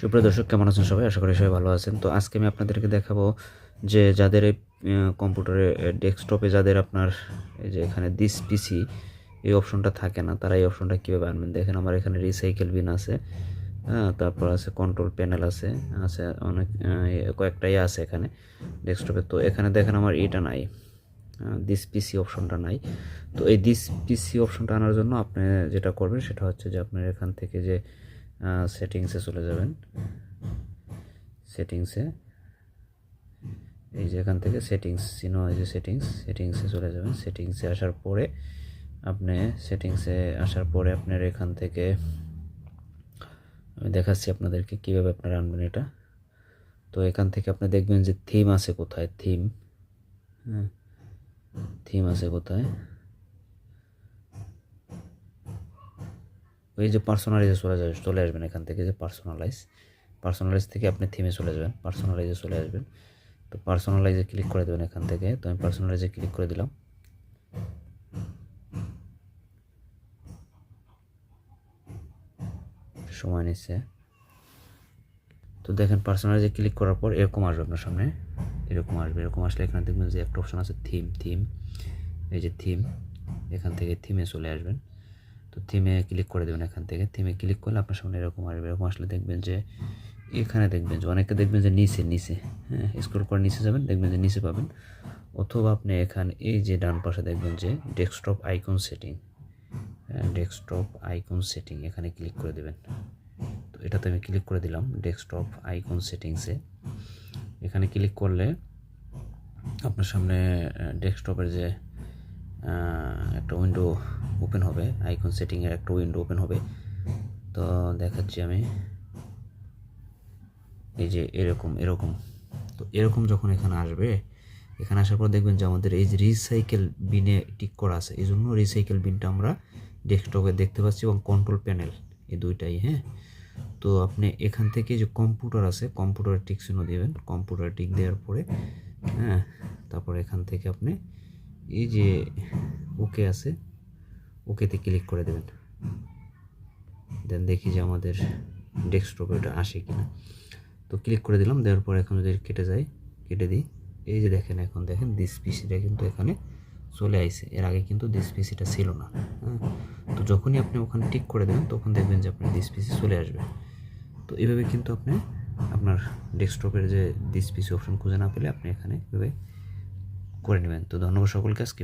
সুপ্রিয় দর্শক, কেমন আছেন সবাই? আশা করি সবাই ভালো আছেন। তো আজকে আমি আপনাদেরকে দেখাবো যে যাদের কম্পিউটারে ডেস্কটপে যাদের আপনার, এই যে এখানে দিস পিসি এই অপশনটা থাকে না, তারা এই অপশনটা কীভাবে আনবেন? দেখেন আমার এখানে রিসাইকেল বিন আছে হ্যাঁ তারপর আছে কন্ট্রোল প্যানেল আছে আছে অনেক কয়েকটাই আছে এখানে ডেস্কটপে। তো এখানে দেখেন আমার এটা নাই দিস পিসি অপশনটা নাই। তো এই দিস পিসি অপশনটা আনার জন্য আপনি যেটা করবেন সেটা হচ্ছে যে আপনার এখান থেকে যে সেটিংসে চলে যাবেন। সেটিংসে এই যে এখান থেকে সেটিংস চিনো এই যে সেটিংস সেটিংসে চলে যাবেন। সেটিংসে আসার পরে আপনি সেটিংসে আসার পরে আপনার এখান থেকে আমি দেখাচ্ছি আপনাদেরকে কীভাবে আপনারা আনবেন এটা। তো এখান থেকে আপনি দেখবেন যে থিম আছে কোথায়? থিম হ্যাঁ। থিম আছে কোথায়? ওই যে পার্সোনালাইজে চলে যাবে, চলে আসবেন এখান থেকে যে পার্সোনালাইজ পার্সোনালাইজ থেকে আপনি থিমে চলে যাবেন পার্সোনালাইজে চলে আসবেন। তো পার্সোনালাইজে ক্লিক করে দেবেন এখান থেকে। তো আমি পার্সোনালাইজে ক্লিক করে দিলাম। সময় নিচ্ছে। তো দেখেন পার্সোনালাইজে ক্লিক করার পর এরকম আসবে আপনার সামনে। এরকম আসবে, এরকম আসলে এখানে দেখবেন যে একটা অপশন আছে থিম থিম এই যে থিম এখান থেকে থিমে চলে আসবেন। তো থিমে ক্লিক করে দেবেন এখান থেকে। থিমে ক্লিক করলে আপনার সামনে এরকম আসবে এরকম আসলে দেখবেন যে এখানে দেখবেন যে অনেকে দেখবেন যে নিচে নিচে হ্যাঁ স্ক্রল করে নিচে যাবেন, দেখবেন যে নিচে পাবেন। অথবা আপনি এখানে, এই যে ডান পাশে দেখবেন যে desktop icon setting desktop icon setting এখানে ক্লিক করে দেবেন। তো এটাতে আমি ক্লিক করে দিলাম ডেস্কটপ আইকন সেটিংসে এখানে ক্লিক করলে আপনার সামনে ডেস্কটপের যে একটা উইন্ডো ওপেন হবে আইকন সেটিংয়ের একটা উইন্ডো ওপেন হবে। তো দেখাচ্ছি আমি। এই যে এরকম এরকম। তো এরকম যখন এখানে আসবে, এখানে আসার পর দেখবেন যে আমাদের এই যে রিসাইকেল বিনে টিক করা আছে। এই জন্য রিসাইকেল বিনটা আমরা ডেস্কটপে দেখতে পাচ্ছি এবং কন্ট্রোল প্যানেল এই দুইটাই হ্যাঁ? তো আপনি এখান থেকে যে কম্পিউটার আছে কম্পিউটারে টিক চিহ্ন দেবেন। কম্পিউটার টিক দেওয়ার পরে হ্যাঁ? তারপর এখান থেকে আপনি এই যে ওকে আছে, ওকেতে ক্লিক করে দেবেন। দেন দেখি যে আমাদের ডেস্কটপে ওটা আসে কিনা। তো ক্লিক করে দিলাম, দেওয়ার পর এখন যদি কেটে যায়, কেটে দিই। এই যে দেখেন এখন, দেখেন দিস পিসিটা কিন্তু এখানে চলে আইছে। এর আগে কিন্তু দিস পিসিটা ছিল না হ্যাঁ? তো যখনই আপনি ওখানে টিক করে দেবেন, তখন দেখবেন যে আপনার দিস পিসি চলে আসবে। তো এভাবে কিন্তু আপনি আপনার ডেস্কটপের যে দিস পিসি অপশন খুঁজে না পেলে আপনি এখানে এভাবে করে নেবেন। তো ধন্যবাদ সকলকে, আজকে